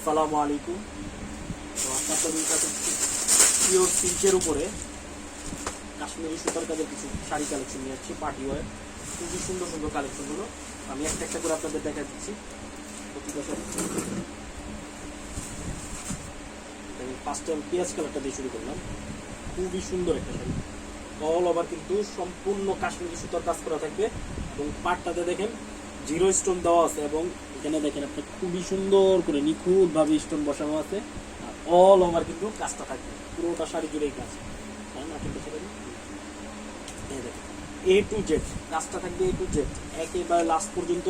আসসালামু আলাইকুম। তো আপনাদের কাছে পিওর সিল্কের উপরে কাশ্মীরি সুতার কাজের কিছু শাড়ি কালেকশন নিয়ে যাচ্ছি পার্টি ওয়ার খুবই সুন্দর সুন্দর কালেকশনগুলো আমি একটা একটা করে আপনাদের দেখা দিচ্ছি। শাড়ি পাঁচটা পেঁয়াজ কালারটা দিয়ে শুরু করলাম। খুবই সুন্দর একটা শাড়ি। অল ওভার কিন্তু সম্পূর্ণ কাশ্মীরি সুতার কাজ করা থাকবে। এবং পাটটাতে দেখেন জিরো স্টোন দেওয়া আছে এবং এখানে দেখেন আপনি খুবই সুন্দর করে নিখুঁত ভাবে স্টোন বসানো আছে। আর অল ওভার কিন্তু কাজটা থাকবে। পুরোটা শাড়ি জুড়েই কাজ। এ টু জেড কাজটা থাকবে এ টু জেড একেবারে লাস্ট পর্যন্ত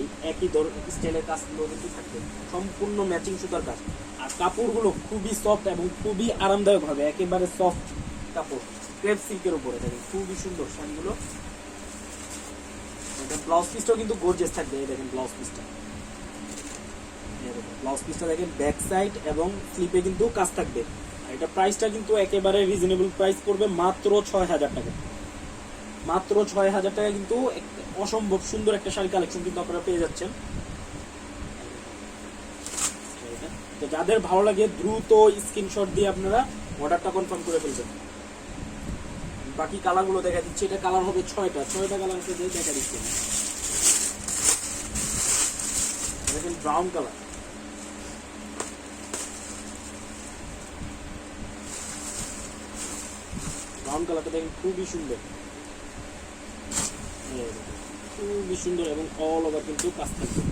এই একই ধর স্টাইলের কাজগুলো কিন্তু থাকবে। সম্পূর্ণ ম্যাচিং সুতার কাজ। আর কাপড়গুলো খুবই সফট এবং খুবই আরামদায়ক হবে একেবারে সফট কাপড়। ক্রেপ সিল্কের উপরে দেখেন, খুবই সুন্দর শাড়িগুলো। এটা ব্লাউজ পিসটাও কিন্তু গর্জিয়াস থাকবে দেখেন ব্লাউজ পিসটা ব্লাউজ পিসটা দেখেন ব্যাক সাইড এবং স্লিপে কিন্তু কাজ থাকবে। আর এটা প্রাইসটা কিন্তু একেবারে রিজনেবল প্রাইস পড়বে মাত্র ছয় হাজার টাকা। মাত্র ছয় হাজার টাকা কিন্তু অসম্ভব সুন্দর একটা শাড়ি কালেকশন কিন্তু আপনারা পেয়ে যাচ্ছেন। তো যাদের ভালো লাগে দ্রুত স্ক্রিনশট দিয়ে আপনারা অর্ডারটা কনফার্ম করে ফেলবেন। বাকি কালারগুলো দেখা দিচ্ছে। এটা কালার হবে ছয়টা। ছয়টা কালার যে দেখা দিচ্ছে। দেখেন ব্রাউন কালার ব্রাউন কালারটা দেখেন খুবই সুন্দর। খুবই সুন্দর এবং অল ওভার কিন্তু কাজ থাকবে।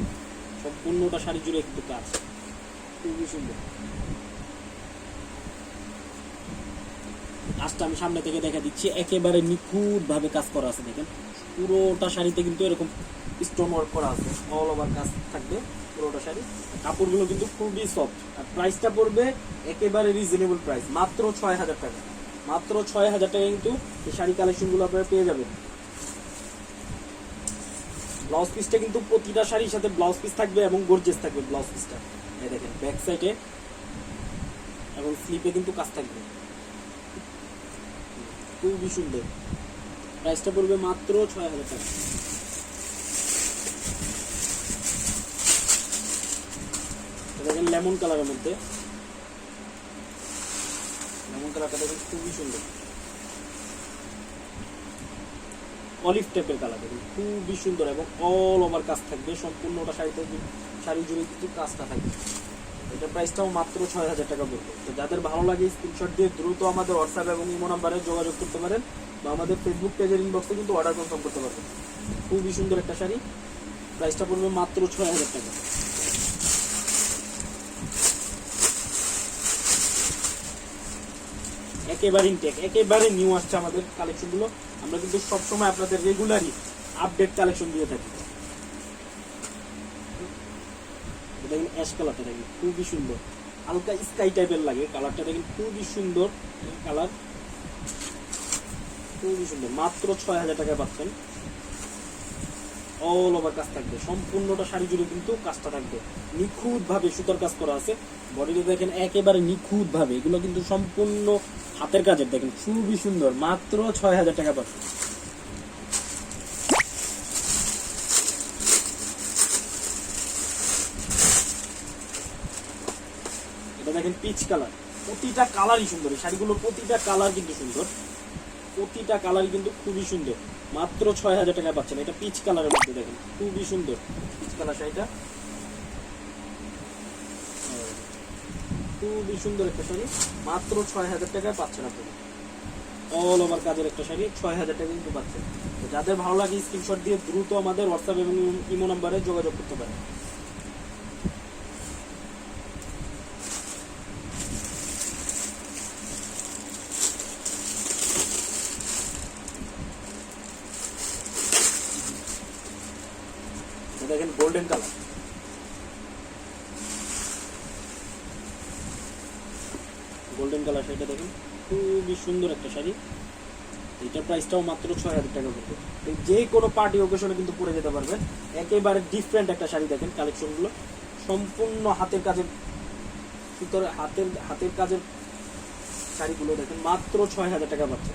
সম্পূর্ণটা শাড়ি জুড়ে কিন্তু কাজ। খুবই সুন্দর। কাজটা আমি সামনে থেকে দেখা দিচ্ছি, একেবারে নিখুঁত ভাবে কাজ করা আছে দেখেন। পুরোটা শাড়িতে কিন্তু এরকম স্টোন ওয়ার্ক করা আছে অল ওভার কাজ থাকবে পুরোটা শাড়ি। কাপড়গুলো কিন্তু খুবই সফট আর প্রাইসটা পড়বে একেবারে রিজনেবল প্রাইস মাত্র ছয় হাজার টাকা। মাত্র ছয় হাজার টাকা কিন্তু এই শাড়ি কালেকশনগুলো আপনারা পেয়ে যাবেন। ব্লাউজ পিসটা কিন্তু প্রতিটা শাড়ির সাথে ব্লাউজ পিস থাকবে এবং গর্জেস থাকবে ব্লাউজ পিসটা এই দেখেন ব্যাক সাইডে এবং স্লিপে কিন্তু কাজ থাকবে। খুবই সুন্দর। প্রাইসটা পড়বে মাত্র ছয় হাজার টাকা। দেখেন লেমন কালারের মধ্যে। লেমন কালারটা দেখেন খুবই সুন্দর। অলিভ টাইপের কালার দেখুন, খুবই সুন্দর এবং অল ওভার কাজ থাকবে। সম্পূর্ণটা শাড়িতে শাড়ি জুড়ে কিন্তু কাজটা থাকবে। এটা প্রাইসটাও মাত্র ছয় হাজার টাকা পড়বে তো যাদের ভালো লাগে স্ক্রিনশট দিয়ে দ্রুত আমাদের হোয়াটসঅ্যাপ এবং ইমো নাম্বারে যোগাযোগ করতে পারেন। বা আমাদের ফেসবুক পেজের ইনবক্সে কিন্তু অর্ডার কনফার্ম করতে পারবেন। খুবই সুন্দর একটা শাড়ি। প্রাইসটা পড়বে মাত্র ছয় হাজার টাকা। একেবারে ইনটেক একেবারে নিউ আসছে আমাদের কালেকশনগুলো আমরা কিন্তু সবসময় আপনাদের রেগুলারই আপডেট কালেকশন দিয়ে থাকি এটা দেখেন অ্যাশ কালারটা দেখেন, খুবই সুন্দর। হালকা স্কাই টাইপের লাগে কালারটা দেখেন খুবই সুন্দর কালার খুবই সুন্দর, মাত্র ছয় হাজার টাকায় পাচ্ছেন। অল ওভার কাজ থাকবে, সম্পূর্ণটা শাড়ি জুড়ে কিন্তু কাজটা থাকবে। নিখুঁত ভাবে সুতার কাজ করা আছে। বডিতে দেখেন একেবারে নিখুঁত ভাবে এগুলো কিন্তু সম্পূর্ণ হাতের কাজের, দেখেন খুবই সুন্দর, মাত্র ছয় হাজার টাকা পাচ্ছেন। এটা দেখেন পিচ কালার প্রতিটা কালারই সুন্দর। এই শাড়িগুলোর প্রতিটা কালার কিন্তু সুন্দর। প্রতিটা কালারই কিন্তু খুবই সুন্দর। মাত্র ছয় হাজার টাকায় পাচ্ছেন। এটা পিচ কালারের মধ্যে দেখেন, খুবই সুন্দর। পিচ কালার শাড়িটা। খুবই সুন্দর একটা শাড়ি। মাত্র ছয় হাজার টাকায় পাচ্ছেন আপনি। অল ওভার কাজের একটা শাড়ি। ছয় হাজার টাকা কিন্তু পাচ্ছেন। যাদের ভালো লাগে স্ক্রিনশট দিয়ে দ্রুত আমাদের হোয়াটসঅ্যাপ এবং ইমো নাম্বারে যোগাযোগ করতে পারেন। দেখেন গোল্ডেন কালার গোল্ডেন কালার শাড়িটা দেখেন, খুবই সুন্দর একটা শাড়ি। এটার প্রাইসটাও মাত্র ছয় হাজার টাকা পড়বে যে কোনো পার্টি ওকেশনে কিন্তু পরে যেতে পারবেন। একেবারে ডিফারেন্ট একটা শাড়ি দেখেন কালেকশনগুলো সম্পূর্ণ হাতের কাজের সুতোর হাতের হাতের কাজের শাড়িগুলো দেখেন, মাত্র ছয় হাজার টাকা পাচ্ছে।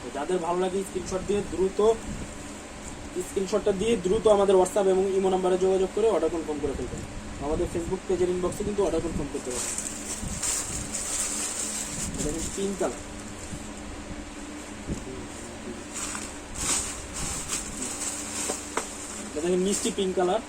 তো যাদের ভালো লাগে স্ক্রিনশট দিয়ে দ্রুত স্ক্রিনশটটা দিয়ে দ্রুত আমাদের হোয়াটসঅ্যাপ এবং ইমো নাম্বারে যোগাযোগ করে অর্ডার কনফার্ম করে ফেলবেন। আমাদের ফেসবুক পেজের ইনবক্সে কিন্তু অর্ডার কনফার্ম করতে পারবেন। এটা কিন্তু পিঙ্ক কালার। দেখেন মিষ্টি পিঙ্ক কালার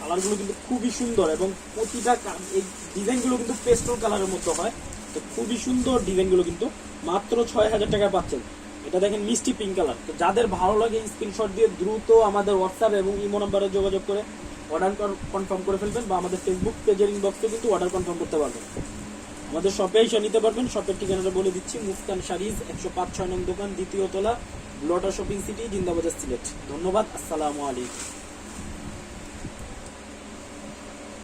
কালারগুলো কিন্তু খুবই সুন্দর এবং প্রতিটা এই ডিজাইনগুলো কিন্তু পেস্টল কালারের মধ্যে হয়। তো খুবই সুন্দর ডিজাইনগুলো কিন্তু মাত্র ছয় হাজার টাকায় পাচ্ছেন। এটা দেখেন মিষ্টি পিঙ্ক কালার তো যাদের ভালো লাগে স্ক্রিনশট দিয়ে দ্রুত আমাদের হোয়াটসঅ্যাপ এবং ইমো নাম্বারে যোগাযোগ করে অর্ডার কনফার্ম করে ফেলবেন বা আমাদের ফেসবুক পেজের ইনবক্সে কিন্তু অর্ডার কনফার্ম করতে পারবেন। আমাদের শপে এসে নিতে পারবেন। শপের ঠিকানাটা বলে দিচ্ছি, মুস্কান শাড়িজ একশো পাঁচ, ছয় নং দোকান, দ্বিতীয় তলা শপিং সিটি জিন্দাবাজার সিলেট। ধন্যবাদ, আসসালামু আলাইকুম।